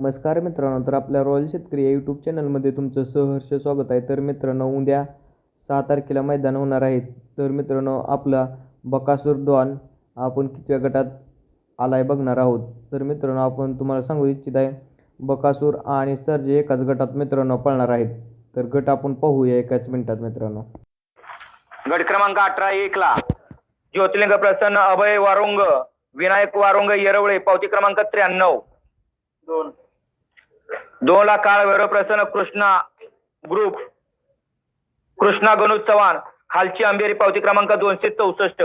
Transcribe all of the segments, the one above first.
नमस्कार मित्रांनो तर आपल्या रॉयल शेतकरी या यूट्यूब चॅनलमध्ये तुमचं सहर्ष स्वागत आहे. तर मित्रांनो उद्या सहा तारखेला मैदान होणार आहे. तर मित्रांनो आपला बकासूर डॉन आपण कितव्या गटात आलाय बघणार आहोत. तर मित्रांनो आपण तुम्हाला सांगू इच्छित आहे बकासूर आणि सर्जे एकाच गटात मित्रांनो पळणार आहेत. तर गट आपण पाहूया एकाच मिनिटात मित्रांनो. गट क्रमांक अठरा एक ला ज्योतिर्लिंग प्रसन्न अभय वारुंग विनायक वारुंग येरवळे पावती क्रमांक त्र्याण्णव. दोन. दोन लाख काळ वैरव प्रसन्न कृष्णा ग्रुप कृष्णा गणुज चव्हाण खालची अंबेरी पावती क्रमांक दोनशे चौसष्ट.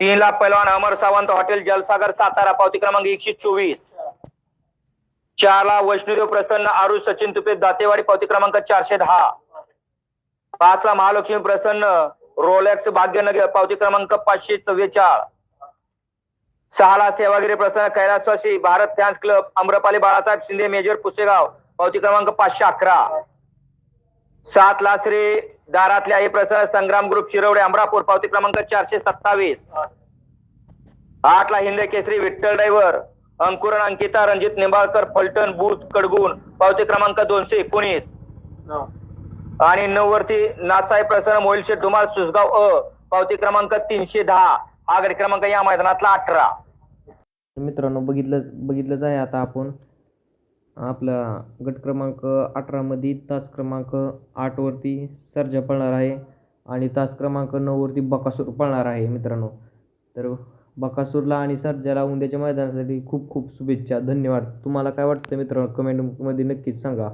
तीन ला पैलवान अमर सावंत हॉटेल जलसागर सातारा पावती क्रमांक एकशे चोवीस. चार ला वैष्णुदेव प्रसन्न आरू सचिन तुपे दातेवाडी पावती क्रमांक चारशे दहा. पाच ला महालक्ष्मी प्रसन्न रोलेक्स भाग्यनगर पावती क्रमांक पाचशे चव्वेचाळ. सहा ला सेवागिरी प्रसन्न कैलासवासी Bharat fans club Amrapali Balasaheb Shinde major Pusegaon पावती क्रमांक पाचशे अकरा. सात लासरे श्री दारातले आई प्रसन्न संग्राम ग्रुप शिरवडे अमरापूर पावती क्रमांक चारशे सत्तावीस. आठ ला हिंदे केसरी विठ्ठल ड्रायव्हर अंकुरण अंकिता रणजित निंबाळकर फलटण बूथ कडगुण पावती क्रमांक दोनशे एकोणीस. आणि नऊ वरती नाथसाहेब प्रसन्न मोहिल शेठ धुमाळ सुसगाव अ पावती क्रमांक तीनशे दहा. आघाडी क्रमांक या मैदानातला अठरा. मित्रांनो बघितलंच बघितलंच आहे आता आपण. आपला गट क्रमांक अठरामध्ये तास क्रमांक आठवरती सर्जा पळणार आहे आणि तास क्रमांक नऊवरती बकासूर पळणार आहे मित्रांनो. तर बकासूरला आणि सर्जाला उद्याच्या मैदानासाठी खूप खूप शुभेच्छा धन्यवाद. तुम्हाला काय वाटतं मित्रांनो? कमेंटमध्ये नक्कीच सांगा.